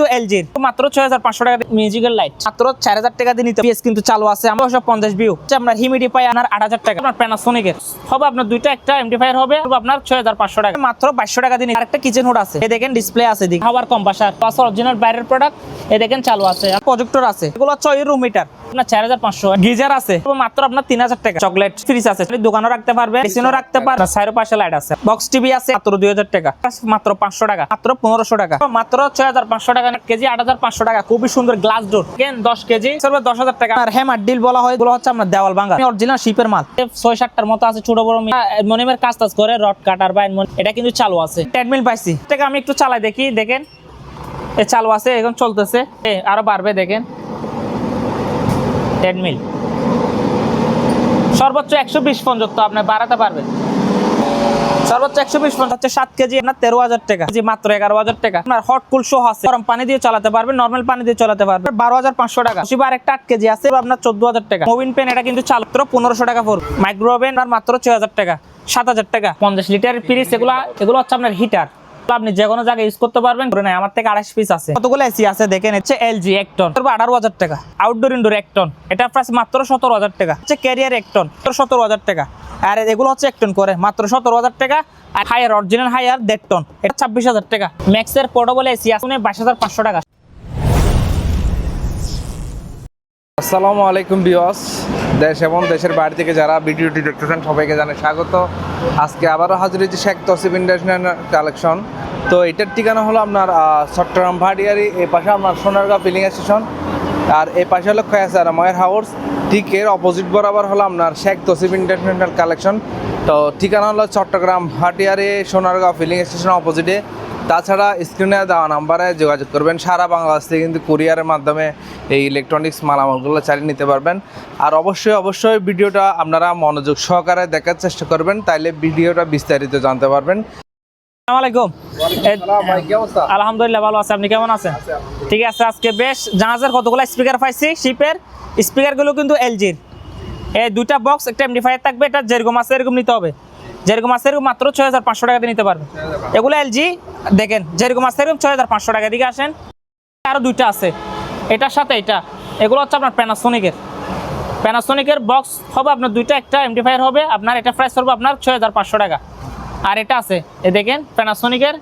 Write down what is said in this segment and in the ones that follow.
তো এলজির। মাত্র ছয় হাজার পাঁচশো টাকা মিউজিক্যাল লাইট মাত্র চার হাজার টাকা দিয়ে পিএস কিন্তু চালু আছে। আমার সব পঞ্চাশ ভিউ আপনার হিমিডিফাই আপনার আট হাজার টাকা। আপনার প্যানাসোনিকের হবে আপনার দুইটা, একটা এমডিফায়ার হবে। আপনার ছয় হাজার পাঁচশো টাকা। মাত্র বাইশশো টাকা দিয়ে নিতে- আরেকটা কিচেন হুড আছে। এ দেখেন ডিসপ্লে আছে দিকে খাবার কম্পাসার পাঁচ অরিজিনাল বাইরের প্রোডাক্ট এ দেখেন চালু আছে। প্রজেক্টর আছে। এগুলো ওই রুম মিটার আপনার চার হাজার পাঁচশো গিজার আছে। মাত্র আপনার তিন হাজার টাকা। চকলেট ফ্রিজ আছে। দোকানও রাখতে পারবে মেশিনও রাখতে পারবে। সাইডের পাশে লাইট আছে। বক্স টিভি আছে। মাত্র দুই হাজার টাকা। মাত্র পাঁচশো টাকা। মাত্র পনেরোশো টাকা। মাত্র ছয় হাজার পাঁচশো টাকা কেজি আট হাজার পাঁচশো টাকা। খুবই সুন্দর গ্লাস ডোর দশ কেজি দশ হাজার টাকা। আর হ্যামার ডিল বলা হয় হচ্ছে আপনার দেওয়াল অরিজিনাল শিপের মাল। ছয় সাতটার মতো আছে, ছোট বড় কাজ টাজ করে, রড কাটার বা এটা কিন্তু চালু আছে। ট্রেডমিল পাইছি। এটাকে আমি একটু চালাই দেখি, দেখেন। এ চালু আছে, এখন চলতেছে। এ, আরও বাড়বে, দেখেন। ট্রেডমিল সর্বোচ্চ একশো বিশ পর্যন্ত আপনি বাড়াতে পারবেন। সর্বোচ্চ একশো বিশ পঞ্চাশ হচ্ছে সাত কেজি, আপনার তেরো হাজার টাকা। যে মাত্র এগারো হাজার টাকা। আপনার হট কুল শো আছে। গরম পানি দিয়ে চালাতে পারবেন নর্মাল পানি দিয়ে চালাতে পারবেন। বারো হাজার পাঁচশো টাকা। শিবার একটা আট কেজি আছে, আপনার চোদ্দ হাজার টাকা। মোবিন পেন এটা কিন্তু চাল মাত্র পনেরোশো টাকা পড়বে। মাইক্রোওভেন আর মাত্র ছয় হাজার টাকা, সাত হাজার টাকা। পঞ্চাশ লিটার ফ্রিজ এগুলো এগুলো হচ্ছে আপনার হিটার আপনি যে কোনো জায়গায় ইউজ করতে পারবেন। ধরে নাই আমার থেকে আড়াইশ পিস আছে। কতগুলো এসি আছে দেখে নিচ্ছে। এলজি এক টন তারপর আঠারো হাজার টাকা। আউটডোর ইনডোর এক টন এটা প্রাইস মাত্র সতেরো হাজার টাকা। হচ্ছে ক্যারিয়ার এক টন সতেরো হাজার টাকা। আর এগুলো হচ্ছে এক টন করে। মাত্র সতেরো হাজার টাকা। আর হায়ার অরিজিনাল হায়ার দেড় টন এটা ছাব্বিশ হাজার টাকা। ম্যাক্সের পোর্টেবল এসি আছে। বাইশ হাজার পাঁচশো টাকা। আসসালামু আলাইকুম বিওস দেশ এবং দেশের বাইরে থেকে যারা ভিডিওটি দেখতেছেন, সবাইকে জানাই স্বাগত। আজকে আবারও হাজির হয়েছে শেখ তসিফ ইন্টারন্যাশনাল কালেকশন। তো এটার ঠিকানা হলো আপনার চট্টগ্রাম ভাটিয়ারি, এ পাশে আপনার সোনারগাঁও ফিলিং স্টেশন। আর এ পাশে হলো খয়াসার ময়ের হাউস। ঠিক এর অপোজিট বরাবর হলো আপনার শেখ তসিফ ইন্টারন্যাশনাল কালেকশন। তো ঠিকানা হলো চট্টগ্রাম ভাটিয়ারি, সোনারগাঁও ফিলিং স্টেশন অপোজিটে তাছাড়া স্ক্রিনে দেওয়া নাম্বারে যোগাযোগ করবেন। সারা বাংলাদেশ থেকে কিন্তু কুরিয়ারের মাধ্যমে এই ইলেকট্রনিক্স মালামালগুলো চালিয়ে নিতে পারবেন। আর অবশ্যই অবশ্যই ভিডিওটা আপনারা মনোযোগ সহকারে দেখার চেষ্টা করবেন তাইলে ভিডিওটা বিস্তারিত জানতে পারবেন। আসসালামু আলাইকুম। আলহামদুলিল্লাহ ভালো আছে আপনি কেমন আছেন? ঠিক আছে আজকে বেশ জাহাজের কতগুলো স্পিকার পাইছি? শিপের স্পিকারগুলো কিন্তু এলজির এই দুইটা বক্স একটা এমডিফায়ার থাকবে এটা যেরকম আছে এরকম নিতে হবে। যেরকম আছে এরকম মাত্র ছয় হাজার পাঁচশো টাকা দিয়ে নিতে পারবেন এগুলো এলজি দেখেন যেরকম আছে এরকম ছয় হাজার পাঁচশো টাকা দিকে আসেন। আরও দুইটা আছে। এটার সাথে এটা। এগুলো হচ্ছে আপনার প্যানাসোনিকের প্যানাসোনিকের বক্স হবে আপনার দুইটা একটা এমডিফায়ার হবে আপনার এটা প্রাইস হবে আপনার ছয় হাজার পাঁচশো টাকা। আর এটা আছে এ দেখেন প্যানাসোনিকের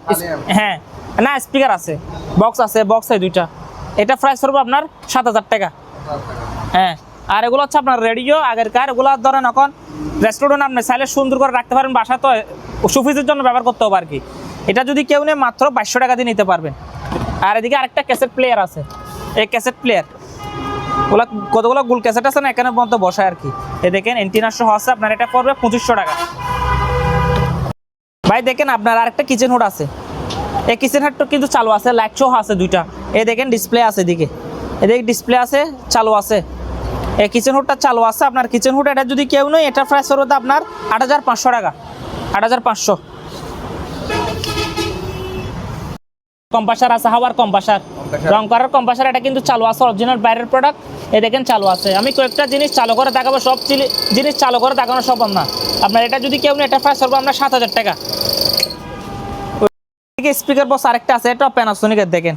হ্যাঁ না স্পিকার আছে বক্স আছে বক্স আছে দুইটা। এটা প্রাইস হবে আপনার সাত হাজার টাকা। হ্যাঁ। আর এগুলো হচ্ছে আপনার রেডিও আগের কার এগুলো ধরেন এখন রেস্টুরেন্ট আপনি চাইলে সুন্দর করে রাখতে পারেন বাসা তো সুফিসের জন্য ব্যবহার করতে হবে আর কি এটা যদি কেউ নেয় মাত্র বাইশশো টাকা দিয়ে নিতে পারবেন। আর এদিকে আরেকটা ক্যাসেট প্লেয়ার আছে। এই ক্যাসেট প্লেয়ার ওগুলো কতগুলো গুল ক্যাসেট আছে না, এখানে পর্যন্ত বসায় আর কি এ দেখেন এন্টিনার সহ আছে, আপনার এটা পড়বে পঁচিশশো টাকা। ভাই দেখেন, আপনার আরেকটা কিচেন হুড আছে। এই কিচেন হুডটা কিন্তু চালু আছে লাইট শো আছে দুইটা। এই দেখেন ডিসপ্লে আছে এদিকে। এদিকে ডিসপ্লে আছে, চালু আছে। এই কিচেন হুডটা চালু আছে আপনার কিচেন হুড এটা যদি কেউ নেই এটা প্রাইস হবে আপনার আট হাজার পাঁচশো টাকা। আট হাজার পাঁচশো। কম্পাসার আছে হাওয়ার কম্পাসার। রং করার কম্পাসার এটা কিন্তু চালু আছে অরিজিনাল বাইরের প্রোডাক্ট এ দেখেন চালু আছে। আমি কয়েকটা জিনিস চালু করে দেখাবো সব জিনিস চালু করে দেখানো সব না। আপনার এটা যদি কেউ নেই এটা প্রাইস হবে আপনার সাত হাজার টাকা। স্পিকার বক্স আরেকটা আছে এটা প্যানাসোনিকের দেখেন।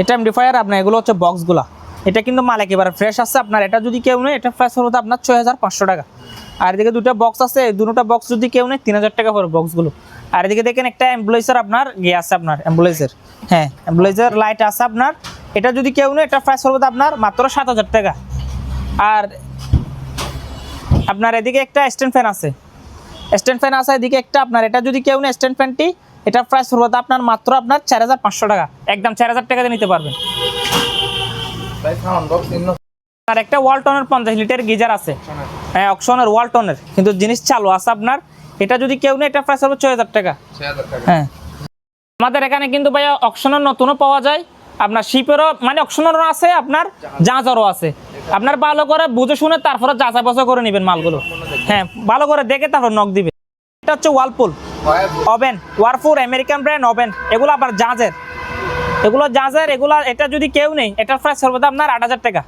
এটা এমডিফায়ার আপনার এগুলো হচ্ছে বক্সগুলা এটা কিন্তু মাল একেবারে ফ্রেশ আছে। আপনার এটা যদি কেউ নেই এটা প্রাইস হলো আপনার ছয় হাজার পাঁচশো টাকা। আর এদিকে দুটো বক্স আছে দুটো বক্স যদি কেউ নেই তিন হাজার টাকা পড়বে বক্সগুলো আর এদিকে দেখেন একটা অ্যাম্বুলেন্সের আপনার ইয়ে আছে আপনার অ্যাম্বুলেন্সের হ্যাঁ অ্যাম্বুলেন্সের লাইট আছে আপনার। এটা যদি কেউ নেই এটা প্রাইস হলো আপনার মাত্র সাত হাজার টাকা। আর আপনার এদিকে একটা স্ট্যান্ড ফ্যান আছে। স্ট্যান্ড ফ্যান আছে, এদিকে একটা আপনার, এটা যদি কেউ নেই স্ট্যান্ড ফ্যানটি এটা প্রাইস হলো আপনার মাত্র আপনার চার হাজার পাঁচশো টাকা। একদম চার হাজার টাকা দিয়ে নিতে পারবেন। আর একটা ওয়ালটনের পঞ্চাশ লিটার গিজার আছে। হ্যাঁ অকশনের ওয়ালটনের কিন্তু জিনিস চালু আছে আপনার। এটা যদি কেউ নেই এটা প্রাইস হবে ছয় হাজার টাকা। হ্যাঁ। আমাদের এখানে কিন্তু ভাইয়া অকশনের নতুনও পাওয়া যায়। আপনার শিপেরও মানে অকশনেরও আছে আপনার জাঁজারও আছে। আপনার ভালো করে বুঝে শুনে তারপরে যাচাই বাছাই করে নেবেন মালগুলো। হ্যাঁ ভালো করে দেখে তারপর নখ দিবে এটা হচ্ছে Whirlpool oven Whirlpool American brand oven এগুলো আবার জাহাজের। এগুলো জাহাজের এগুলো এটা যদি কেউ নেই এটার প্রাইস সর্বদা আপনার আট হাজার টাকা।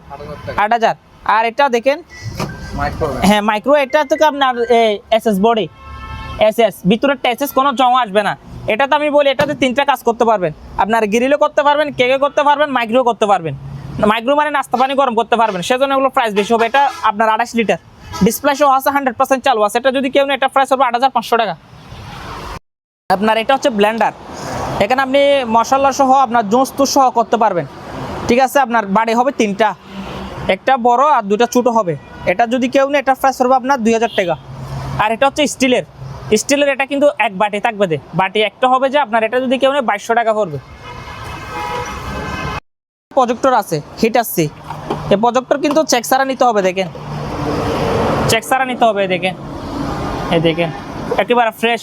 আট হাজার আর এটা দেখেন হ্যাঁ মাইক্রো এটা থেকে আপনার S S body S S ভিতরে টেসেস কোনো জং আসবে না। এটাতে আমি বলি এটাতে তিনটা কাজ করতে পারবেন। আপনার গ্রিলও করতে পারবেন কেকে করতে পারবেন মাইক্রো করতে পারবেন। মাইক্রো মানে নাস্তা পানি গরম করতে পারবেন। সেজন্য এগুলো প্রাইস বেশি হবে। এটা আপনার আড়াইশ লিটার ডিসপ্লে সহ আছে হান্ড্রেড পার্সেন্ট চালু আছে। এটা যদি কেউ নেই এটা প্রাইস হবে আট হাজার পাঁচশো টাকা। আপনার এটা হচ্ছে ব্লেন্ডার এখানে আপনি মশলা সহ আপনার জুস টুস সহ করতে পারবেন। ঠিক আছে, আপনার বাড়ি হবে তিনটা। একটা বড় আর দুটা ছোটো হবে। এটা যদি কেউ নেই এটা প্রাইস হবে আপনার দুই হাজার টাকা। আর এটা হচ্ছে স্টিলের। স্টিলের এটা কিন্তু এক বাটি থাকবে দে। বাটি একটা হবে যে আপনার এটা যদি কেউ নেই বাইশশো টাকা পড়বে। প্রজেক্টর আছে হিট আসছি এই প্রজেক্টর কিন্তু চেক ছাড়া নিতে হবে, দেখেন। চেক ছাড়া নিতে হবে, দেখেন। এই দেখেন, একেবারে ফ্রেশ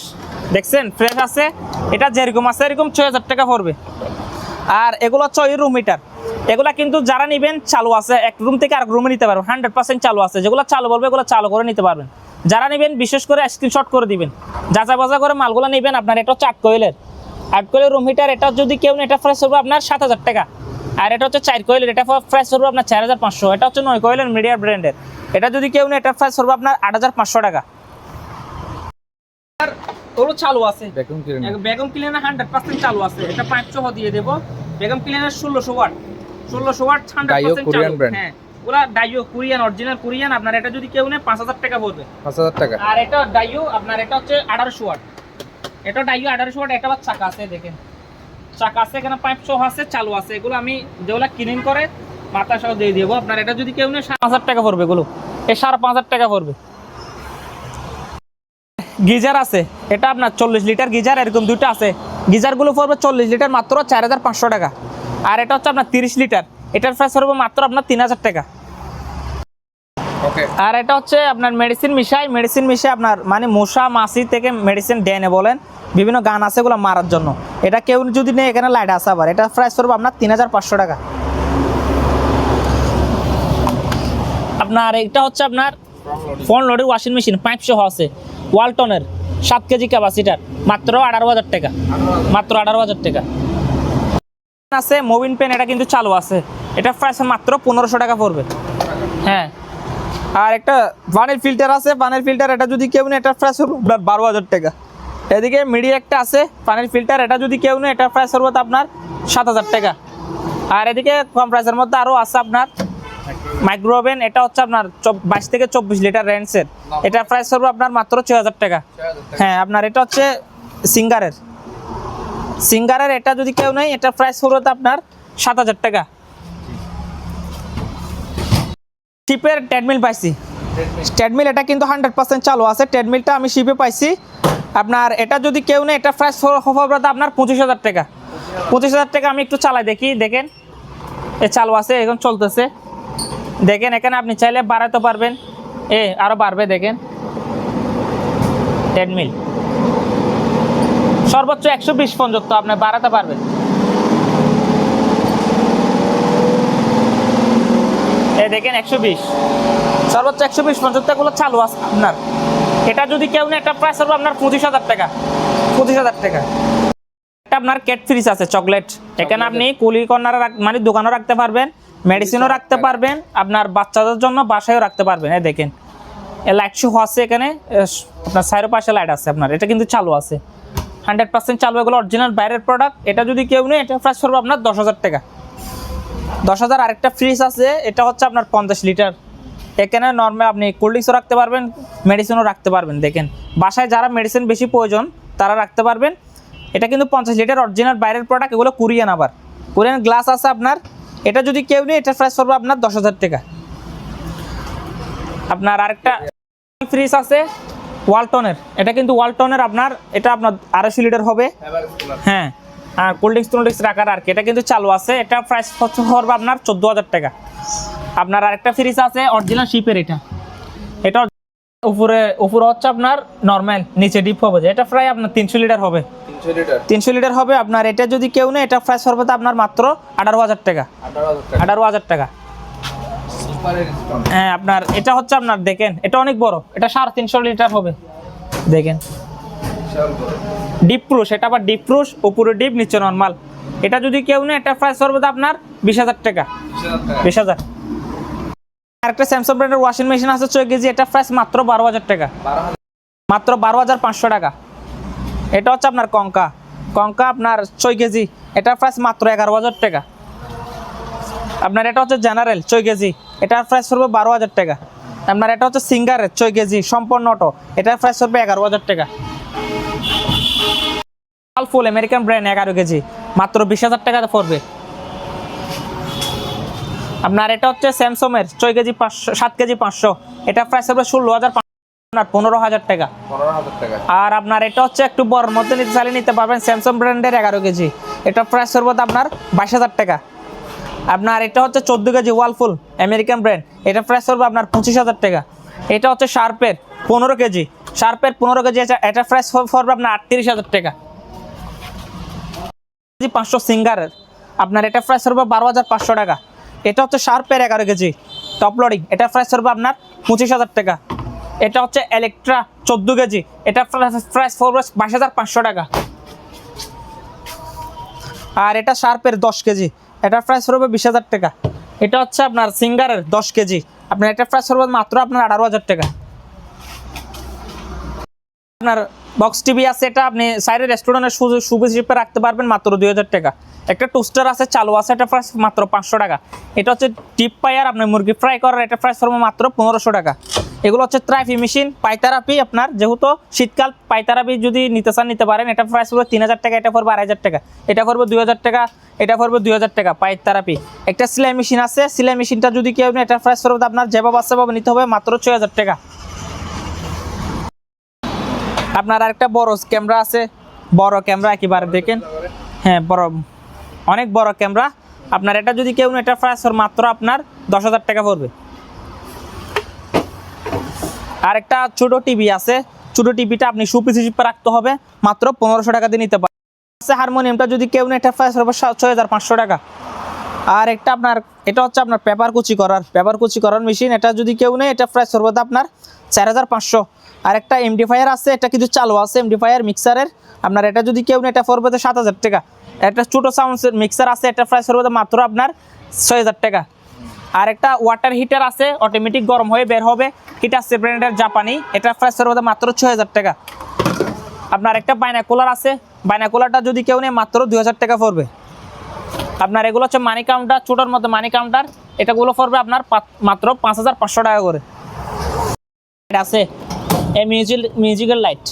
দেখছেন ফ্রেশ আছে। এটা যেরকম আছে এরকম ছয় হাজার টাকা পড়বে। আর এগুলো ওই রুম মিটার এগুলো কিন্তু যারা নেবেন, চালু আছে, এক রুম থেকে আরেক রুমে নিতে পারবেন। হান্ড্রেড পার্সেন্ট চালু আছে। যেগুলো চালু বলবে, এগুলো চালু করে নিতে পারবেন। যারা নেবেন, বিশেষ করে স্ক্রিনশট করে দিবেন। যাচাই বাজা করে মালগুলো নেবেন, আপনার এটা হচ্ছে আট কোয়েলের আট কোয়েলের রুম হিটার এটা যদি কেউ এটা প্রাইস হবে আপনার সাত হাজার টাকা। আর এটা হচ্ছে চার কোয়েলের এটা প্রাইস হবে আপনার চার হাজার পাঁচশো। এটা হচ্ছে নয় কোয়েলের মিডিয়ার ব্র্যান্ডের এটা যদি কেউ এটা প্রাইস হবে আপনার আট হাজার পাঁচশো টাকা। ওগুলো চালু আছে। ক্লিনার ক্লিনার হান্ড্রেড পার্সেন্ট চালু আছে। এটা পাঁচ সহ দিয়ে দেবো। বেগম ক্লিনার ষোলোশো ওয়াট। ষোলোশো ওয়াট হান্ড্রেড পার্সেন্ট চালু। হ্যাঁ ওরা ডাইও কোরিয়ান অরিজিনাল কোরিয়ান আপনার এটা যদি কেউ নেয় পাঁচ হাজার টাকা পড়বে। পাঁচ হাজার টাকা। আর এটা ডাইও আপনার এটা হচ্ছে আঠারোশো ওয়াট। এটা ডাইও আঠারোশো ওয়াট এটা আবার চাকা আছে দেখেন। চাকা আছে এখানে পাইপ সহ আছে চালু আছে। এগুলো আমি যেগুলো ক্লিন করে মাথা সহ দিয়ে দেবো। আপনার এটা যদি কেউ নেয় সাত হাজার টাকা পড়বে এগুলো। এ সাড়ে পাঁচ হাজার টাকা পড়বে। গিজার আছে এটা আপনার চল্লিশ লিটার গিজার এরকম দুটো আছে। গিজারগুলো পড়বে চল্লিশ লিটার মাত্র চার হাজার পাঁচশো টাকা। আর এটা হচ্ছে আপনার তিরিশ লিটার এটার প্রাইস পড়বে মাত্র আপনার তিন হাজার টাকা। আর এটা হচ্ছে আপনার মেডিসিন মিশাই মেডিসিন মিশাই আপনার মানে মশা মাসি থেকে মেডিসিন ডেনে বলেন বিভিন্ন গান আছে এগুলো মারার জন্য। এটা কেউ যদি নেই এখানে লাইট আছে আবার এটা প্রাইস পড়বে আপনার তিন হাজার পাঁচশো টাকা। আপনার এটা হচ্ছে আপনার ফোন লোডের ওয়াশিং মেশিন পাঁচশো আছে। ওয়ালটনের সাত কেজি ক্যাপাসিটার মাত্র আঠারো হাজার টাকা। মাত্র আঠারো হাজার টাকা। আছে মোবিন পেন এটা কিন্তু চালু আছে। এটা প্রাইস মাত্র পনেরোশো টাকা পড়বে। হ্যাঁ। আর একটা পানির ফিল্টার আছে পানির ফিল্টার এটা যদি কেউ নেই এটা প্রাইস হবে আপনার বারো হাজার টাকা। এদিকে মিডিয়া একটা আছে পানির ফিল্টার এটা যদি কেউ নেই এটা প্রাইস হবে আপনার সাত হাজার টাকা। আর এদিকে কম প্রাইসের মধ্যে আরও আছে আপনার মাইক্রোওভেন এটা হচ্ছে আপনার বাইশ থেকে চব্বিশ লিটার রেঞ্জের এটার প্রাইস হবে আপনার মাত্র ছয় হাজার টাকা। হ্যাঁ আপনার এটা হচ্ছে সিঙ্গারের। সিঙ্গারের এটা যদি কেউ নেই এটার প্রাইস হবে আপনার সাত হাজার টাকা। শিপের ট্রেডমিল পাইছি। ট্রেডমিল এটা কিন্তু হান্ড্রেড পার্সেন্ট চালু আছে। ট্রেডমিলটা আমি শিপে পাইছি। আপনার এটা যদি কেউ নেই এটা প্রাইস হবে আপনার পঁচিশ হাজার টাকা। পঁচিশ হাজার টাকা আমি একটু চালাই দেখি দেখেন। এ চালু আছে এখন চলতেছে। দেখেন এখানে আপনি চাইলে বাড়াতে পারবেন। এ আরও বাড়বে দেখেন। ট্রেডমিল সর্বোচ্চ একশো বিশ পর্যন্ত আপনি বাড়াতে পারবেন। এই দেখেন একশো বিশ। সর্বোচ্চ একশো বিশ পঞ্চাত্তরগুলো চালু আছে আপনার। এটা যদি কেউ না একটা প্রাইস হবে আপনার পঁচিশ হাজার টাকা। পঁচিশ হাজার টাকা। এটা আপনার ক্যাট ফ্রিজ আছে চকলেট এখানে আপনি কুলি কর্নারে মানে দোকানও রাখতে পারবেন। মেডিসিনও রাখতে পারবেন আপনার বাচ্চাদের জন্য বাসায়ও রাখতে পারবেন এই দেখেন। লাইট শো আছে এখানে আপনার সাইডের পাশে লাইট আছে আপনার এটা কিন্তু চালু আছে। হান্ড্রেড পার্সেন্ট চালু এগুলো অরিজিনাল বাইরের প্রোডাক্ট এটা যদি কেউ নেই এটা প্রাইস পড়বে আপনার দশ হাজার টাকা। দশ হাজার আরেকটা ফ্রিজ আছে এটা হচ্ছে আপনার পঞ্চাশ লিটার এখানে নর্মাল আপনি কোল্ড ড্রিঙ্কসও রাখতে পারবেন মেডিসিনও রাখতে পারবেন দেখেন। বাসায় যারা মেডিসিন বেশি প্রয়োজন তারা রাখতে পারবেন। এটা কিন্তু পঞ্চাশ লিটার অরিজিনাল বাইরের প্রোডাক্ট এগুলো কুরিয়ান আবার। কুরিয়ান গ্লাস আছে আপনার এটা যদি কেউ নেই এটা প্রাইস পড়বে আপনার দশ হাজার টাকা। আপনার আরেকটা ফ্রিজ আছে ওয়ালটনের এটা কিন্তু ওয়ালটনের আপনার, এটা আপনার আড়াইশো লিটার হবে। হ্যাঁ আর কোল্ড ড্রিঙ্কস টোল্ড ড্রিঙ্কস রাখার আর কি। এটা কিন্তু চালু আছে, এটা প্রাইস পড়বে আপনার চোদ্দ হাজার টাকা। আপনার আরেকটা ফ্রিজ আছে অরিজিনাল শিপের এটা। এটা উপরে উপরে হচ্ছে আপনার নর্মাল নিচে ডিপ হবে এটা প্রায় আপনার তিনশো লিটার হবে। তিনশো লিটার। হবে। আপনার এটা যদি কেউ নেই এটা প্রাইস তো আপনার মাত্র আঠারো হাজার টাকা। আঠারো হাজার টাকা। হ্যাঁ আপনার এটা হচ্ছে আপনার দেখেন এটা অনেক বড়। এটা সাড়ে তিনশো লিটার হবে। দেখেন। ডিপ প্রুশ এটা আবার ডিপ প্রুশ উপরে ডিপ নিচে নর্মাল এটা যদি কেউ নেই এটা প্রাইস তো আপনার বিশ হাজার টাকা। বিশ হাজার আরেকটা স্যামসাং ব্র্যান্ডের ওয়াশিং মেশিন আছে ছয় কেজি। এটা প্রাইস মাত্র বারো হাজার টাকা। মাত্র বারো হাজার পাঁচশো টাকা। এটা হচ্ছে আপনার কঙ্কা। কঙ্কা আপনার ছয় কেজি। এটার প্রাইস মাত্র এগারো হাজার টাকা। আপনার এটা হচ্ছে জেনারেল ছয় কেজি। এটার প্রাইস পড়বে বারো হাজার টাকা। আপনার এটা হচ্ছে সিঙ্গারের ছয় কেজি, সম্পূর্ণ অটো এটার প্রাইস পড়বে এগারো হাজার টাকা। ফুল আমেরিকান ব্র্যান্ড এগারো কেজি। মাত্র বিশ হাজার টাকাতে পড়বে। আপনার এটা হচ্ছে স্যামসংয়ের ছয় কেজি পাঁচশো, সাত কেজি পাঁচশো। এটা প্রাইস হবে ষোলো হাজার আপনার পনেরো হাজার টাকা। আর আপনার এটা হচ্ছে একটু বড় মধ্যে নিতে চাইলে নিতে পারবেন। স্যামসাং ব্র্যান্ডের এগারো কেজি। এটা প্রাইস আপনার বাইশ হাজার টাকা। আপনার এটা হচ্ছে চোদ্দ কেজি ওয়ালফুল আমেরিকান ব্র্যান্ড এটা প্রাইস আপনার পঁচিশ হাজার টাকা। এটা হচ্ছে শার্পের পনেরো কেজি। শার্পের পনেরো কেজি এটা- এটা প্রাইস পড়বে আপনার আটত্রিশ হাজার টাকা। পাঁচশো সিঙ্গারের আপনার এটা প্রাইস পড়বে বারো হাজার পাঁচশো টাকা। এটা হচ্ছে শার্পের এগারো কেজি। টপ লোডিং এটা প্রাইস পড়বে আপনার পঁচিশ হাজার টাকা। এটা হচ্ছে ইলেকট্রা চোদ্দ কেজি। এটা প্রাইস পড়বে বাইশ হাজার পাঁচশো টাকা। আর এটা শার্পের দশ কেজি। এটার প্রাইস পড়বে বিশ হাজার টাকা। এটা হচ্ছে আপনার সিঙ্গারের দশ কেজি। আপনার এটা প্রাইস পড়বে মাত্র আপনার আঠারো হাজার টাকা। আপনার বক্স টিভি আছে, এটা আপনি সাইডে রেস্টুরেন্টের সুবিধা হিসেবে রাখতে পারবেন মাত্র দুই হাজার টাকা। একটা টোস্টার আছে, চালু আছে, এটা প্রাইস মাত্র পাঁচশো টাকা। এটা হচ্ছে টিপ পায়ার আপনার মুরগি ফ্রাই করার এটা প্রাইস পড়বে মাত্র পনেরোশো টাকা। এগুলো হচ্ছে ট্রাইফি মেশিন পাইতারাপি আপনার, যেহেতু শীতকাল পাইতারাপি যদি নিতে চান, নিতে পারেন, এটা প্রাইস পড়বে তিন হাজার টাকা, এটা পড়বে আড়াই হাজার টাকা, এটা পড়বে দুই হাজার টাকা, এটা পড়বে দুই হাজার টাকা, পাইতারাপি। একটা সেলাই মেশিন আছে, সেলাই মেশিনটা যদি কেউ এটা প্রাইস পড়বে আপনার যেভাবে আছে সেভাবে নিতে হবে, মাত্র ছয় হাজার টাকা। আপনার আরেকটা বড় ক্যামেরা আছে, বড় ক্যামেরা একেবারে দেখেন। হ্যাঁ বড়, অনেক বড় ক্যামেরা আপনার এটা যদি কেউ এটা প্রাইস মাত্র আপনার দশ হাজার টাকা পড়বে। আরেকটা ছোট টিভি আছে। ছোট টিভিটা আপনি সুপিস হিসেবে রাখতে হবে। মাত্র পনেরোশো টাকা দিয়ে নিতে পারেন হারমোনিয়ামটা যদি কেউ নেই এটা ছয় হাজার পাঁচশো টাকা। আর একটা আপনার, এটা হচ্ছে আপনার পেপার কুচি করার। পেপার কুচি করার মেশিন এটা যদি কেউ নেই এটা প্রাইস সর্বদা আপনার চার হাজার পাঁচশো। আর একটা এমডিফায়ার আছে, এটা কিছু চালু আছে এমডিফায়ার মিক্সারের আপনার এটা যদি কেউ নেয়, এটা পড়বে সাত হাজার টাকা। একটা ছোটো সাউন্ড মিক্সার আছে, এটা প্রাইস সর্বদা মাত্র আপনার ছয় হাজার টাকা। আর একটা ওয়াটার হিটার আছে অটোমেটিক গরম হয়ে বের হবে। হিটার ব্র্যান্ডের জাপানি এটা প্রাইস সর্বদা মাত্র ছয় হাজার টাকা। আপনার একটা বাইনাকুলার আছে বাইনাকুলারটা যদি কেউ নেয় মাত্র দুই হাজার টাকা পড়বে। আপনার এগুলো হচ্ছে মানি কাউন্টার ছোটোর মতো মানি কাউন্টার এটাগুলো পড়বে আপনার মাত্র পাঁচ হাজার পাঁচশো টাকা করে। আছে, এই মিউজিক মিউজিক্যাল লাইট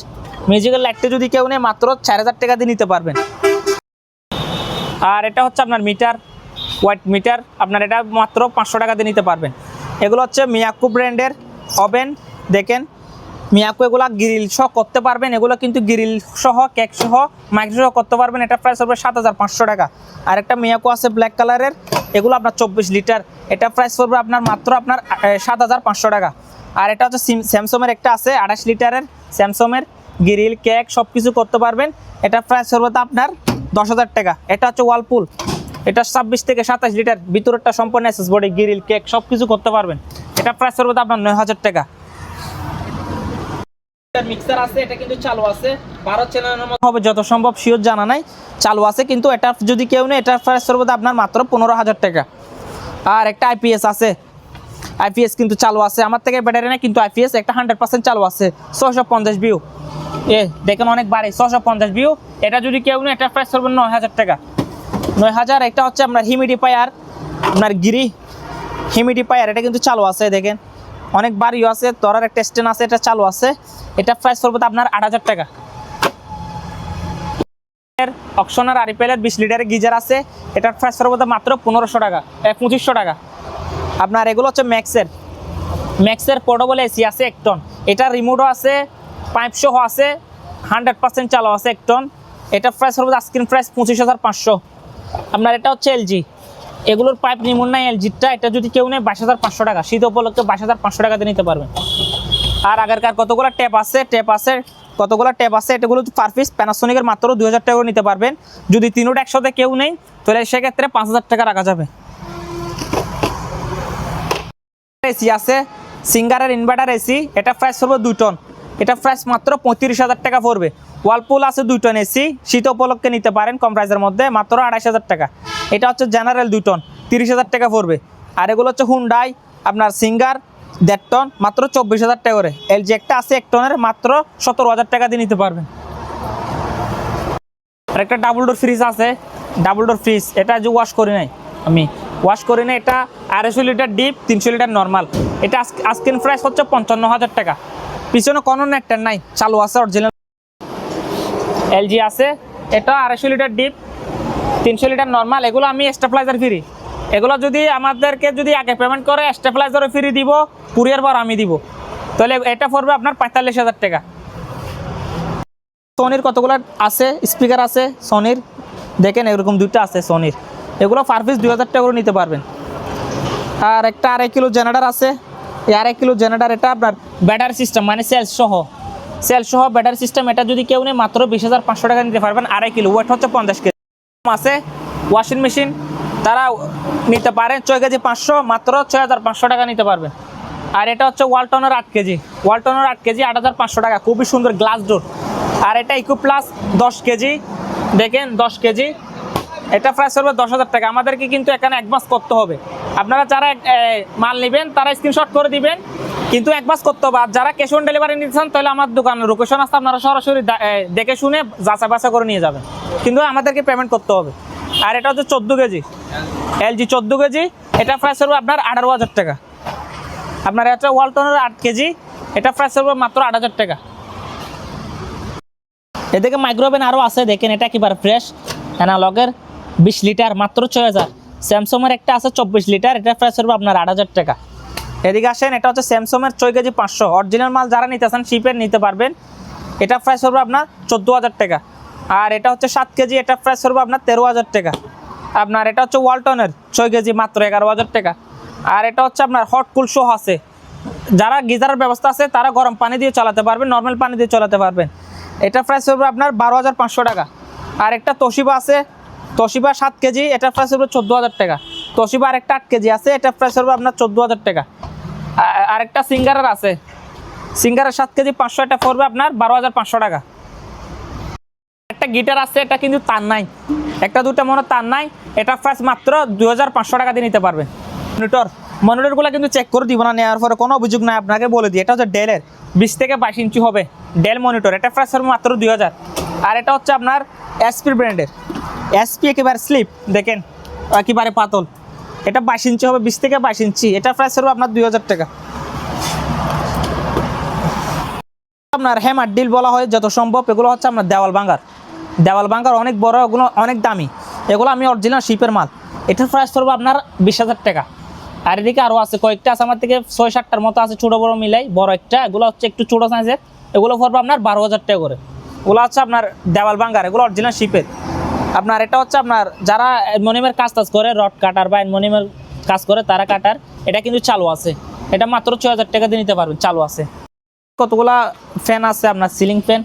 মিউজিক্যাল লাইটটা যদি কেউ নেয় মাত্র চার হাজার টাকা দিয়ে নিতে পারবেন। আর এটা হচ্ছে আপনার মিটার হোয়াইট মিটার, আপনার এটা মাত্র পাঁচশো টাকা দিয়ে নিতে পারবেন। এগুলো হচ্ছে মিয়াকু ব্র্যান্ডের ওভেন। দেখেন, মিয়াকু এগুলো গ্রিল সহ করতে পারবেন। এগুলো কিন্তু গ্রিল সহ কেক সহ মাইক্রো সহ করতে পারবেন। এটা প্রাইস হবে সাত হাজার পাঁচশো টাকা। আর একটা মিয়াকু আছে ব্ল্যাক কালারের এগুলো আপনার চব্বিশ লিটার এটা প্রাইস পড়বে আপনার মাত্র আপনার সাত হাজার পাঁচশো টাকা। আর এটা হচ্ছে স্যামসংয়ের একটা আছে আঠাশ লিটারের স্যামসংয়ের গ্রিল কেক সব কিছু করতে পারবেন। এটা প্রাইস পড়বে তো আপনার দশ হাজার টাকা। এটা হচ্ছে ওয়ালপুল এটা ছাব্বিশ থেকে সাতাশ লিটার। ভিতরেরটা সম্পূর্ণ এসএস বডি গ্রিল কেক সব কিছু করতে পারবেন। এটা প্রাইস তো আপনার নয় হাজার টাকা মিক্সার আছে এটা কিন্তু চালু আছে। চ্যানেলের মতো হবে যত সম্ভব শিওর জানা নাই। চালু আছে কিন্তু এটা যদি কেউ নেই এটার প্রাইস পড়বে আপনার মাত্র পনেরো হাজার টাকা। আর একটা আইপিএস আছে। আইপিএস কিন্তু চালু আছে। আমার থেকে ব্যাটারি না কিন্তু আইপিএস একটা হান্ড্রেড পার্সেন্ট চালু আছে। ছশো পঞ্চাশ ভিউ এ দেখেন অনেক বাড়ে। ছশো পঞ্চাশ ভিউ এটা যদি কেউ নেই এটার প্রাইস পড়বে নয় হাজার টাকা। নয় হাজার, একটা হচ্ছে আপনার হিমিডিফায়ার আপনার গিরি হিমিডিফায়ার এটা কিন্তু চালু আছে, দেখেন। অনেক বাড়িও আছে তোরার একটা স্ট্যান্ড আছে, এটা চালু আছে। এটা প্রাইস পড়বে আপনার আট হাজার টাকা। অকশনার আরিপেলের বিশ লিটারের গিজার আছে, এটার প্রাইস পড়বে মাত্র পনেরোশো টাকা এক পঁচিশশো টাকা। আপনার এগুলো হচ্ছে ম্যাক্সের। ম্যাক্সের পোর্টেবল এসি আছে এক টন এটা রিমোটও আছে পাইপ আছে হান্ড্রেড পার্সেন্ট চালু আছে এক টন এটা প্রাইস হবে স্ক্রিন প্রাইস পঁচিশ হাজার পাঁচশো। আপনার এটা হচ্ছে এলজি এগুলোর পাইপ রিমোট নাই এলজিটা এটা যদি কেউ নেয় বাইশ হাজার পাঁচশো টাকা, শীত উপলক্ষে বাইশ হাজার পাঁচশো টাকাতে নিতে পারবেন। আর আগেরকার কতগুলো ট্যাপ আছে ট্যাপ আছে, কতগুলো ট্যাপ আছে এটাগুলো পার পিস প্যানাসোনিকের মাত্র দুই হাজার টাকা নিতে পারবেন। যদি তিনোটা একসাথে কেউ নেই তাহলে সেক্ষেত্রে পাঁচ হাজার টাকা রাখা যাবে। এসি আছে সিঙ্গারের ইনভার্টার এসি এটা প্রাইস পড়বে দু টন। এটা প্রাইস মাত্র পঁয়ত্রিশ হাজার টাকা পড়বে। ওয়ালপুল আছে দুই টন এসি শীত উপলক্ষে নিতে পারেন কম প্রাইসের মধ্যে, মাত্র আড়াইশ হাজার টাকা। এটা হচ্ছে জেনারেল দুই টন তিরিশ হাজার টাকা পড়বে। আর এগুলো হচ্ছে হুন্ডাই আপনার সিঙ্গার দেড় টন মাত্র চব্বিশ হাজার টাকা করে। এল এলজি একটা আছে এক টনের মাত্র সতেরো হাজার টাকা দিয়ে নিতে পারবেন। আর একটা ডাবল ডোর ফ্রিজ আছে ডাবল ডোর ফ্রিজ এটা যে ওয়াশ করি নাই আমি। ওয়াশ করি না এটা আড়াইশো লিটার ডিপ তিনশো লিটার নর্মাল এটা আজকের প্রাইস হচ্ছে পঞ্চান্ন হাজার টাকা। পিছনে কোনো নেটটার নাই, চালু আছে অরিজিনাল এলজি আছে, এটা আড়াইশো লিটার ডিপ তিনশো লিটার নর্মাল এগুলো আমি স্টেপলাইজার ফ্রি এগুলো যদি আমাদেরকে যদি আগে পেমেন্ট করে স্টেপলাইজারও ফ্রি দিব কুরিয়ার পর আমি দিব। তাহলে এটা পড়বে আপনার পঁয়তাল্লিশ হাজার টাকা। সোনির কতগুলো আছে? স্পিকার আছে সোনির দেখেন এরকম দুইটা আছে সোনির এগুলো পার পিস দুই হাজার টাকা করে নিতে পারবেন। আর একটা আড়াই কিলো জেনারেটার আছে। এই আড়াই কিলো জেনারেটার এটা আপনার ব্যাটারি সিস্টেম মানে সেলস সহ। সেলস সহ ব্যাটারি সিস্টেম এটা যদি কেউ নেই মাত্র বিশ হাজার পাঁচশো টাকা নিতে পারবেন, আড়াই কিলো। ওয়েট হচ্ছে পঞ্চাশ কেজি আছে ওয়াশিং মেশিন তারা নিতে পারেন ছয় কেজি পাঁচশো, মাত্র ছয় হাজার পাঁচশো টাকা নিতে পারবেন আর এটা হচ্ছে ওয়ালটনের আট কেজি। ওয়ালটনের আট কেজি, আট হাজার পাঁচশো টাকা। খুবই সুন্দর গ্লাস ডোর আর এটা ইকো প্লাস দশ কেজি। দেখেন, দশ কেজি। এটা প্রাইস হবে দশ হাজার টাকা। আমাদেরকে কিন্তু এখানে অ্যাডভান্স করতে হবে। আপনারা যারা মাল নেবেন, তারা স্ক্রিনশট করে দিবেন। কিন্তু অ্যাডভান্স করতে হবে। আর যারা ক্যাশ অন ডেলিভারি নিতে চান, তাহলে আমার দোকান লোকেশন আসতে আপনারা সরাসরি দেখে শুনে যাচা বাছা করে নিয়ে যাবেন। কিন্তু আমাদেরকে পেমেন্ট করতে হবে। আর এটা হচ্ছে চোদ্দ কেজি। এলজি চোদ্দ কেজি। এটা প্রাইস হবে আপনার আঠারো হাজার টাকা। আপনার এটা ওয়ালটনের আট কেজি। এটা প্রাইস হবে মাত্র আট হাজার টাকা। এদিকে মাইক্রোওভেন আরও আছে, দেখেন এটা একেবারে ফ্রেশ অ্যানালগের বিশ লিটার, মাত্র ছয় হাজার। স্যামসংয়ের একটা আছে চব্বিশ লিটার, এটা প্রাইস হবে আপনার আট হাজার টাকা। এদিকে আসেন, এটা হচ্ছে স্যামসংয়ের ছয় কেজি পাঁচশো। অরিজিনাল মাল যারা নিতে চান শিপের নিতে পারবেন। এটা প্রাইস হবে আপনার চোদ্দ হাজার টাকা। আর এটা হচ্ছে সাত কেজি, এটা প্রাইস হবে আপনার তেরো হাজার টাকা। আপনার এটা হচ্ছে ওয়ালটনের ছয় কেজি, মাত্র এগারো হাজার টাকা। আর এটা হচ্ছে আপনার হট কুল শো আছে। যারা গিজারের ব্যবস্থা আছে, তারা গরম পানি দিয়ে চালাতে পারবেন নর্মাল পানি দিয়ে চালাতে পারবেন। এটা প্রাইস হবে আপনার বারো হাজার পাঁচশো টাকা। আর একটা তোশিবা আছে তোশিবা সাত কেজি, এটা প্রাইস হবে চোদ্দ হাজার টাকা। তোশিবা আরেকটা আট কেজি আছে, এটা প্রাইস হবে আপনার চোদ্দ হাজার টাকা। আরেকটা সিঙ্গারের আছে। সিঙ্গারের সাত কেজি পাঁচশো, এটা পড়বে আপনার বারো হাজার পাঁচশো টাকা। একটা গিটার আছে, এটা কিন্তু তার নাই। একটা দুটা মনে তার নাই, এটা প্রাইস মাত্র দুই হাজার পাঁচশো টাকা দিয়ে নিতে পারবেন মনিটর মনিটরগুলো কিন্তু চেক করে দিব না, নেওয়ার পরে কোনো অভিযোগ নাই, আপনাকে বলে দিই। এটা হচ্ছে ডেলের বিশ থেকে বাইশ ইঞ্চি হবে। ডেল মনিটর এটা প্রাইস মাত্র দুই হাজার। আর এটা হচ্ছে আপনার এসপি ব্র্যান্ডের এসপি একেবারে স্লিপ দেখেন, একেবারে পাতল। এটা বাইশ ইঞ্চি হবে, বিশ থেকে বাইশ ইঞ্চি। এটা প্রাইস হবে আপনার দুই হাজার টাকা। আপনার হ্যামার ডিল বলা হয়, যত সম্ভব, এগুলো হচ্ছে আপনার দেওয়াল ভাঙ্গার দেওয়াল ভাঙ্গার অনেক বড়, এগুলো অনেক দামি। এগুলো আমি অরিজিনাল শিপের মাল। এটার প্রাইস পড়ব আপনার বিশ হাজার টাকা। আর এদিকে আরও আছে, কয়েকটা আছে আমার থেকে, ছয় সাতটার মতো আছে, ছোটো বড় মিলাই, বড় একটা। এগুলো হচ্ছে একটু ছোটো সাইজের এগুলো পড়ব আপনার বারো হাজার টাকা করে। ওগুলো হচ্ছে আপনার দেওয়াল ভাঙ্গার এগুলো অরিজিনাল শিপের আপনার এটা হচ্ছে আপনার যারা অ্যালমোনিয়ামের কাজ টাজ করে, রড কাটার বা অ্যালমোনিয়ামের কাজ করে, তারা কাটার, এটা কিন্তু চালু আছে। এটা মাত্র ছয় হাজার টাকা দিয়ে নিতে পারবেন, চালু আছে। কতগুলা ফ্যান আছে আপনার? সিলিং ফ্যান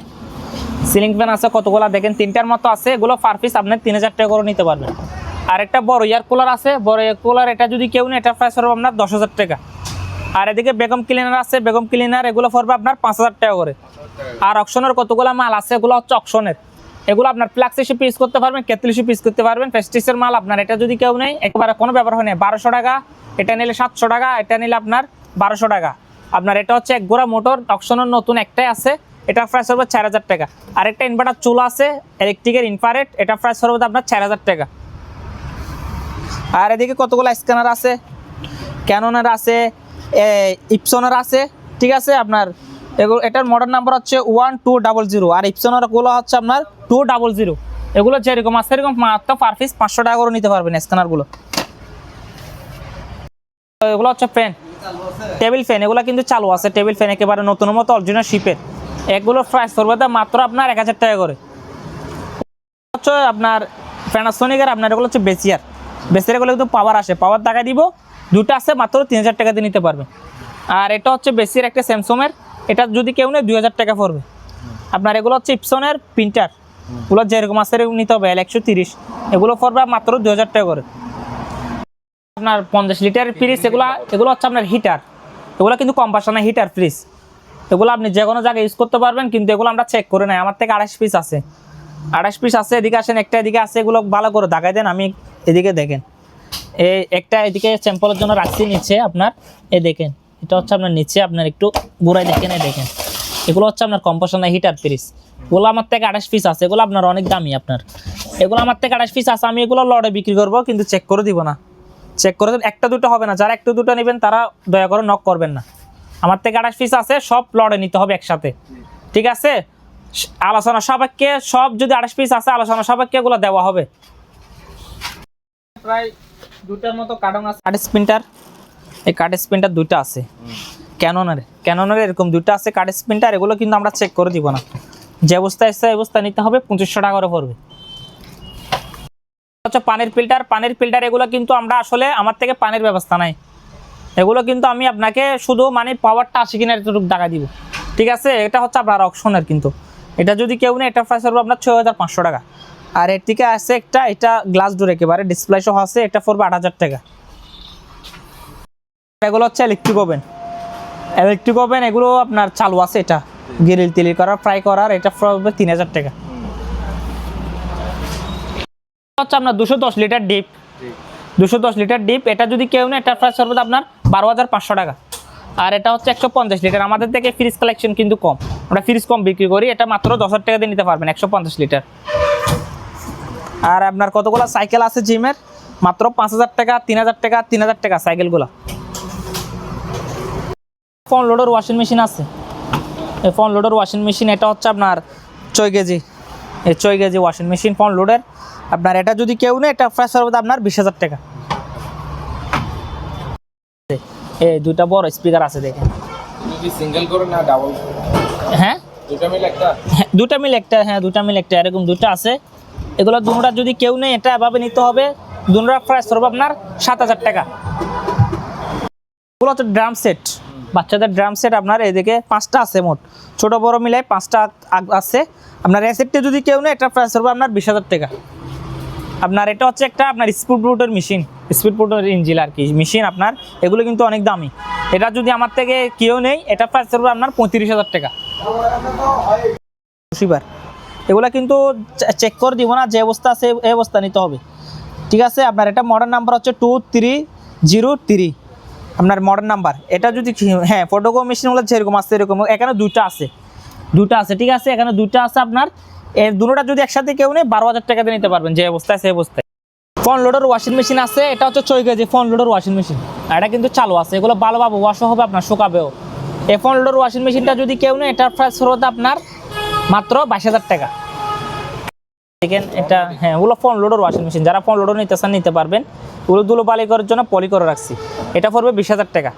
সিলিং ফ্যান আছে কতগুলা? দেখেন, তিনটার মতো আছে। এগুলো পার পিস আপনি তিন হাজার টাকা করে নিতে পারবেন। আর একটা বড় এয়ার কুলার আছে। বড় এয়ার কুলার এটা যদি কেউ নেই এটা প্রাইস হবে আপনার দশ হাজার টাকা। আর এদিকে বেগম ক্লিনার আছে। বেগম ক্লিনার এগুলো পড়বে আপনার পাঁচ হাজার টাকা করে। আর অকশনের কতগুলো মাল আছে, এগুলো হচ্ছে অকশনের এগুলো আপনার ফ্লাক্স হিসেবে পিস করতে পারবেন কেতল হিসেবে পিস করতে পারবেন। প্রেস্টিসের মাল আপনার, এটা যদি কেউ নেই একবারে কোনো ব্যাপার হয় না। বারোশো টাকা, এটা নিলে সাতশো টাকা, এটা নিলে আপনার বারোশো টাকা। আপনার এটা হচ্ছে এক গোড়া মোটর অকশনের নতুন একটাই আছে, এটা প্রাইস হবে চার হাজার টাকা। আর একটা ইনভার্টার চুলা আছে ইলেকট্রিকের ইনফারেট এটা প্রাইস হবে আপনার চার হাজার টাকা। আর এদিকে কতগুলো স্ক্যানার আছে? ক্যাননের আছে ইপসনের আছে, ঠিক আছে? আপনার এগুলো এটার মডেল নাম্বার হচ্ছে ওয়ান টু ডাবল জিরো আর ইপসনেরগুলো হচ্ছে আপনার টু ডাবল জিরো এগুলো যেরকম আছে, সেরকম মাত্র পার পিস পাঁচশো টাকা করে নিতে পারবেন স্ক্যানারগুলো এগুলো হচ্ছে ফ্যান টেবিল ফ্যান এগুলো কিন্তু চালু আছে। টেবিল ফ্যান একেবারে নতুন মতো অরিজিনাল শিপের এগুলোর প্রাইস পড়বে তো মাত্র আপনার এক হাজার টাকা করে। হচ্ছে আপনার প্যানাসোনিকের আপনার এগুলো হচ্ছে বেসিয়ার বেসিয়ার এগুলো কিন্তু পাওয়ার আসে। পাওয়ার টাকা দিব, দুটো আছে, মাত্র তিন হাজার টাকা দিয়ে নিতে পারবে আর এটা হচ্ছে বেসির একটা স্যামসংয়ের এটা যদি কেউ নেয় দুই হাজার টাকা পড়বে। আপনার এগুলো হচ্ছে ইপসনের প্রিন্টার ওগুলো যেরকম আছে নিতে হবে। একশো তিরিশ। এগুলো পড়বে মাত্র দুই হাজার টাকা করে। আপনার পঞ্চাশ লিটার ফ্রিজ এগুলো এগুলো হচ্ছে আপনার হিটার এগুলো কিন্তু কম্পাসনের হিটার ফ্রিজ এগুলো আপনি যে কোনো জায়গায় ইউজ করতে পারবেন, কিন্তু এগুলো আমরা চেক করে নেই। আমার থেকে আড়াইশ পিস আছে। আড়াইশ পিস আছে, এদিকে আসেন, একটা এদিকে আছে, এগুলো ভালো করে দেখাই দেন, আমি এদিকে দেখেন। এই একটা এদিকে স্যাম্পলের জন্য রাখছি নিচ্ছে আপনার এ দেখেন। এটা হচ্ছে আপনার নিচে আপনার একটু ঘুরাই দেখেন দেখেন। এগুলো হচ্ছে আপনার কম্পাসনের হিটার ফ্রিজ এগুলো আমার থেকে আঠাশ পিস আছে এগুলো আপনার অনেক দামি আপনার। এগুলো আমার থেকে আঠাশ পিস আছে আমি এগুলো লড়ে বিক্রি করব কিন্তু চেক করে দিব না। চেক করে একটা দুটো হবে না। যারা একটা দুটো নেবেন তারা দয়া করে নক করবেন না। আমার থেকে আঠাশ পিস আছে সব লড়ে নিতে হবে একসাথে। ঠিক আছে? আলোচনা সবাইকে সব যদি আঠাশ পিস আছে আলোচনা সবাইকে এগুলো দেওয়া হবে। প্রায় দুটার মতো কার্টন আছে। কার্ড স্পিনটার এই কার্ড স্পিনটার দুটো আছে। ক্যাননের ক্যাননের এরকম দুটো আছে কার্ড স্পিনটার এগুলো কিন্তু আমরা চেক করে দিব না। যে অবস্থায় এসে অবস্থা নিতে হবে, পঁচিশশো টাকা করে পড়বে। হচ্ছে পানির ফিল্টার পানির ফিল্টার এগুলো কিন্তু আমরা আসলে আমার থেকে পানির ব্যবস্থা নাই। এগুলো কিন্তু আমি আপনাকে শুধু মানে পাওয়ারটা আশি কিনা এতটুকু টাকা দিব। ঠিক আছে? এটা হচ্ছে আপনার অপশনের কিন্তু। এটা যদি কেউ নেই এটা প্রাইস হবে আপনার ছয় হাজার পাঁচশো টাকা। আর এর থেকে আছে একটা, এটা গ্লাস ডোর একেবারে ডিসপ্লে সহ আছে, এটা পড়বে আট হাজার টাকা। এগুলো হচ্ছে ইলেকট্রিক ওভেন ইলেকট্রিক ওভেন এগুলো আপনার চালু আছে এটা। গ্রিল তিলির করার ফ্রাই করার এটা পড়বে তিন হাজার টাকা। হচ্ছে আপনার দুশো দশ লিটার ডিপ দুশো দশ লিটার ডিপ এটা যদি কেউ না এটা প্রাইস পড়বে আপনার বারো হাজার পাঁচশো টাকা। আর এটা হচ্ছে একশো পঞ্চাশ লিটার আমাদের থেকে ফ্রিজ কালেকশন কিন্তু কম। আমরা ফ্রিজ কম বিক্রি করি, এটা মাত্র দশ হাজার টাকা দিয়ে নিতে পারবেন, একশো পঞ্চাশ লিটার আর আপনার কতগুলো সাইকেল আছে জিমের মাত্র পাঁচ হাজার টাকা, তিন হাজার টাকা, তিন হাজার টাকা সাইকেলগুলো ফোন লোডের ওয়াশিং মেশিন আছে। এই ফোন লোডের ওয়াশিং মেশিন এটা হচ্ছে আপনার ছয় কেজি। এই ছয় কেজি ওয়াশিং মেশিন ফোন লোডের। আপনার এটা যদি কেউ নেই এটা প্রাইস হবে আপনার বিশ হাজার টাকা। এই দুইটা বড় স্পিকার আছে দেখেন। সিঙ্গেল করে না ডাবল হ্যাঁ? দুটা মিলে একটা? হ্যাঁ দুটা মিল একটা হ্যাঁ দুটা মিল একটা এরকম দুটো আছে। এগুলো দুটা যদি কেউ নেই এটা এভাবে নিতে হবে। দুটা প্রাইস পড়বে আপনার সাত হাজার টাকা। এগুলো হচ্ছে ড্রাম সেট বাচ্চাদের ড্রাম সেট আপনার এদিকে পাঁচটা আছে মোট। ছোট, বড় মিলাই পাঁচটা আছে। আপনার এই সেটটা যদি কেউ নেই এটা প্রাইস পড়বে আপনার বিশ হাজার টাকা। আপনার এটা হচ্ছে একটা আপনার স্পিড বুটের মেশিন স্পিড বুটের ইঞ্জিল আর কি মেশিন আপনার। এগুলো কিন্তু অনেক দামি। এটা যদি আমার থেকে কেউ নেই এটা প্রাইস পড়বে আপনার পঁয়ত্রিশ হাজার টাকা। শিবার এগুলো কিন্তু চেক করে দিব না, যে অবস্থা আছে, এই অবস্থা নিতে হবে। ঠিক আছে, আপনার এটা মডার্ন নাম্বার হচ্ছে টু থ্রি জিরো থ্রি আপনার মডার্ন নাম্বার এটা যদি হ্যাঁ ফটোকো মেশিনগুলো যেরকম আছে এরকম এখানে দুইটা আছে। দুটো আছে, ঠিক আছে? এখানে দুইটা আছে আপনার। এর দুটোটা যদি একসাথে কেউ নেই বারো হাজার টাকা দিয়ে নিতে পারবেন, যে অবস্থায়, সেই অবস্থায়। ফোন লোডার ওয়াশিং মেশিন আছে, এটা হচ্ছে ছয় kg front loader washing machine এটা কিন্তু চালু আছে, এগুলো ভালো ভালোভাবে ওয়াশও হবে, আপনার শুকাবেও। এই ফোন লোডার ওয়াশিং মেশিনটা যদি কেউ নেই এটার প্রাইস হতে আপনার মাত্র বাইশ হাজার টাকা। দেখেন, এটা হ্যাঁ ওগুলো ফোন লোডের ওয়াশিং মেশিন যারা ফোন লোডর নিতে চান, নিতে পারবেন। ওগুলো দুলো বালি করার জন্য পলি করে রাখছি। এটা পড়বে বিশ হাজার টাকা।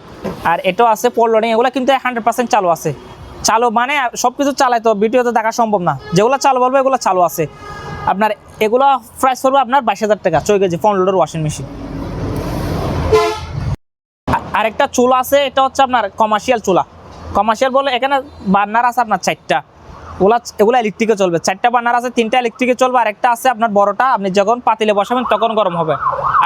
আর এটাও আছে পোল লোডিং এগুলো কিন্তু হান্ড্রেড পার্সেন্ট চালু আছে। চালু মানে সব কিছু চালাই তো ভিডিওতে দেখা সম্ভব না। যেগুলো চালু বলব, এগুলো চালু আছে। আপনার, এগুলো প্রাইস পড়বে আপনার বাইশ হাজার টাকা চয় kg front loader washing machine আরেকটা চুলা আছে, এটা হচ্ছে আপনার কমার্শিয়াল চুলা। কমার্শিয়াল বলে এখানে বার্নার আছে আপনার চারটা। ওগুলা এগুলো ইলেকট্রিকে চলবে। চারটা বার্নার আছে তিনটা ইলেকট্রিকে চলবে আর একটা আছে আপনার বড়টা আপনি যখন পাতিলে বসাবেন তখন গরম হবে।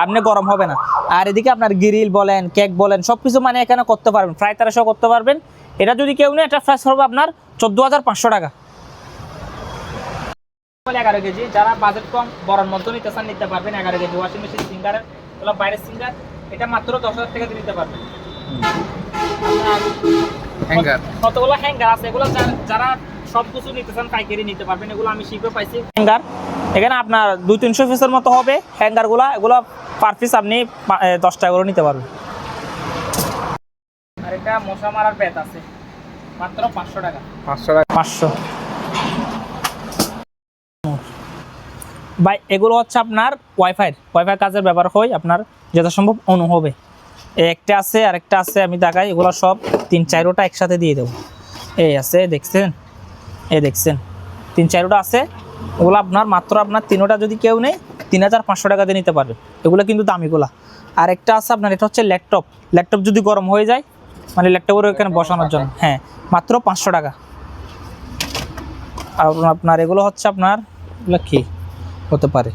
আপনি গরম হবে না। আর এদিকে আপনার গ্রিল বলেন কেক বলেন সব কিছু মানে এখানে করতে পারবেন ফ্রাই তারাশো করতে পারবেন। এটা যদি কেউ নেই এটা প্রাইস হবে আপনার চোদ্দ হাজার পাঁচশো টাকা। এগারো কেজি। যারা বাজেট কম বড়র মধ্যে নিতে চান নিতে পারবেন এগারো কেজি। ওয়াশিং মেশিন সিঙ্গার বাইরের সিঙ্গার এটা মাত্র দশ হাজার টাকা দিয়ে নিতে পারবেন। হ্যাঙ্গার কতগুলো হ্যাঙ্গার আছে? এগুলো যারা সব কিছু নিতে চান পাইকারি নিতে পারবেন এগুলো আমি শীঘ্র পাইছি। হ্যাঙ্গার এখানে আপনার দুই তিনশো পিসের মতো হবে। হ্যাঙ্গারগুলো এগুলো পার পিস আপনি দশ টাকা করে নিতে পারবেন। আর এটা মশা মারার ব্যাত আছে মাত্র পাঁচশো টাকা। পাঁচশো টাকা। পাঁচশো। ভাই এগুলো হচ্ছে আপনার ওয়াইফাই ওয়াইফাই কাজের ব্যবহার হয় আপনার যথাসম্ভব অনু হবে। একটা আছে আর একটা আছে আমি দেখাই এগুলো সব তিন চারোটা একসাথে দিয়ে দেবো। এই আছে দেখছেন? এই দেখছেন, তিন চারোটা আছে, ওগুলো আপনার মাত্র আপনার তিনোটা যদি কেউ নেই তিন হাজার পাঁচশো টাকা দিয়ে নিতে পারবে। এগুলো কিন্তু দামিগুলা আর একটা আছে আপনার, এটা হচ্ছে ল্যাপটপ। ল্যাপটপ যদি গরম হয়ে যায় মানে ল্যাপটপের এখানে বসানোর জন্য হ্যাঁ মাত্র পাঁচশো টাকা। আর আপনার এগুলো হচ্ছে আপনার, এগুলো কি? হতে পারে।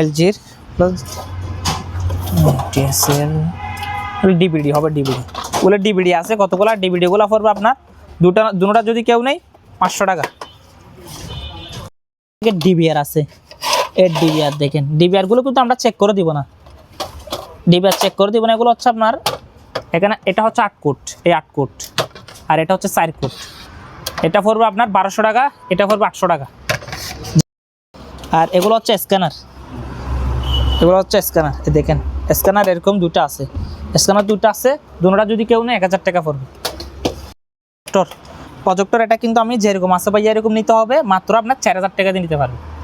এলজির ডিএসএল ডিবিডি হবে ডিবিডি ওগুলো ডিবিডি আছে, কতগুলো? ডিবিডিগুলো পড়বে আপনার, দুটা দুটা যদি কেউ নেই পাঁচশো টাকা। ডিবিআর আছে। এর ডিবিআর দেখেন। ডিবিআরগুলো কিন্তু আমরা চেক করে দিব না। ডিবিআর চেক করে দিব না, এগুলো হচ্ছে আপনার, এখানে এটা হচ্ছে আট কোট, এই আট কোট। আর এটা হচ্ছে চার কোট। এটা পড়বে আপনার বারোশো টাকা, এটা পড়বে আটশো টাকা। আর এগুলো হচ্ছে স্ক্যানার। এগুলো হচ্ছে স্ক্যানার দেখেন। স্ক্যানার এরকম দুটো আছে। স্ক্যানার দুটো আছে দুটোটা যদি কেউ নেয় এক হাজার টাকা পড়বে। প্রজেক্টর এটা কিন্তু আমি যেরকম আছে বা এরকম নিতে হবে, মাত্র আপনার চার হাজার টাকা দিয়ে নিতে পারবেন